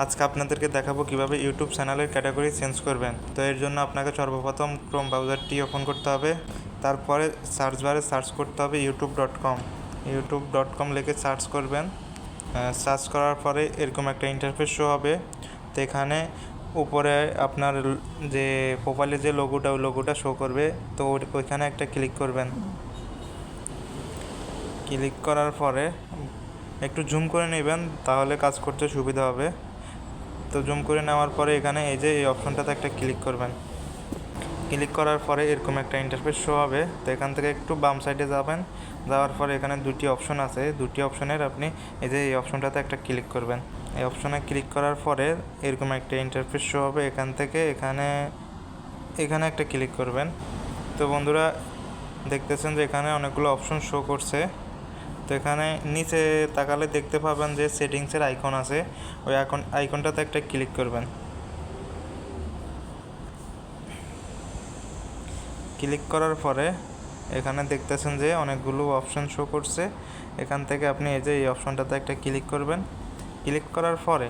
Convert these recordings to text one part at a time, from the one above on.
আজকে আপনাদেরকে দেখাবো কীভাবে ইউটিউব চ্যানেলের ক্যাটাগরি চেঞ্জ করবেন। তো এর জন্য আপনাকে সর্বপ্রথম ক্রোম ব্রাউজারটি ওপেন করতে হবে। তারপরে সার্চ বারে সার্চ করতে হবে YouTube dot com. YouTube dot com লিখে সার্চ করবেন। সার্চ করার পরে এরকম একটা ইন্টারফেস শো হবে। তো এখানে উপরে আপনার যে প্রোফাইলে যে লোগোটা ওই লোগোটা শো করবে। তো ওই- ওইখানে একটা ক্লিক করবেন। ক্লিক করার পরে একটু জুম করে নেবেন, তাহলে কাজ করতে সুবিধা হবে। তো জুম করে নেওয়ার পরে এখানে এই যে এই অপশনটাতে একটা ক্লিক করবেন। ক্লিক করার পরে এরকম একটা ইন্টারফেস শো হবে। তো এখান থেকে একটু বাম সাইডে যাবেন। যাওয়ার পরে এখানে দুটি অপশন আছে। দুটি অপশনের আপনি এই যে এই অপশনটাতে একটা ক্লিক করবেন। এই অপশনে ক্লিক করার পরে এরকম একটা ইন্টারফেস শো হবে। এখান থেকে এখানে এখানে একটা ক্লিক করবেন। তো বন্ধুরা, দেখতেছেন যে এখানে অনেকগুলো অপশন শো করছে। তো এখানে নিচে তাকালে দেখতে পাবেন যে সেটিংসের আইকন আছে। ওই আইকন আইকনটাতে একটা ক্লিক করবেন। ক্লিক করার পরে এখানে দেখতেছেন যে অনেকগুলো অপশন শো করছে। এখান থেকে আপনি এই যে এই অপশনটাতে একটা ক্লিক করবেন। ক্লিক করার পরে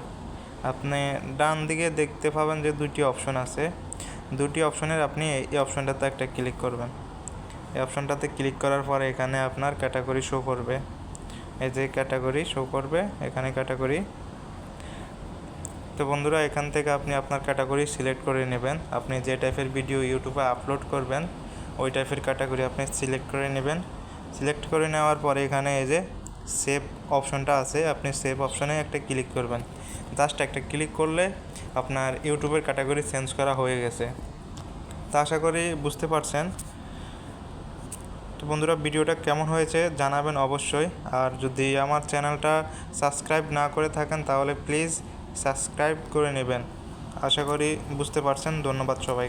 আপনি ডান দিকে দেখতে পাবেন যে দুটি অপশন আছে। দুটি অপশনের আপনি এই অপশনটাতে একটা ক্লিক করবেন। এই অপশনটাতে ক্লিক করার পরে এখানে আপনার ক্যাটাগরি শো করবে। এই যে ক্যাটাগরি শো করবে, এখানে ক্যাটাগরি। তো বন্ধুরা, এখান থেকে আপনি আপনার ক্যাটাগরি সিলেক্ট করে নেবেন। আপনি যে টাইপের ভিডিও ইউটিউবে আপলোড করবেন, ওই টাইপের ক্যাটাগরি আপনি সিলেক্ট করে নেবেন। সিলেক্ট করে নেওয়ার পরে এখানে এই যে সেভ অপশনটা আছে, আপনি সেভ অপশনে একটা ক্লিক করবেন। জাস্ট একটা ক্লিক করলে আপনার ইউটিউবের ক্যাটাগরি চেঞ্জ করা হয়ে গেছে। তা আশা করি বুঝতে পারছেন। তো বন্ধুরা ভিডিওটা কেমন হয়েছে জানাবেন অবশ্যই। আর যদি আমার চ্যানেলটা সাবস্ক্রাইব না করে থাকেন, তাহলে প্লিজ সাবস্ক্রাইব করে নেবেন। আশা করি বুঝতে পারছেন। ধন্যবাদ সবাই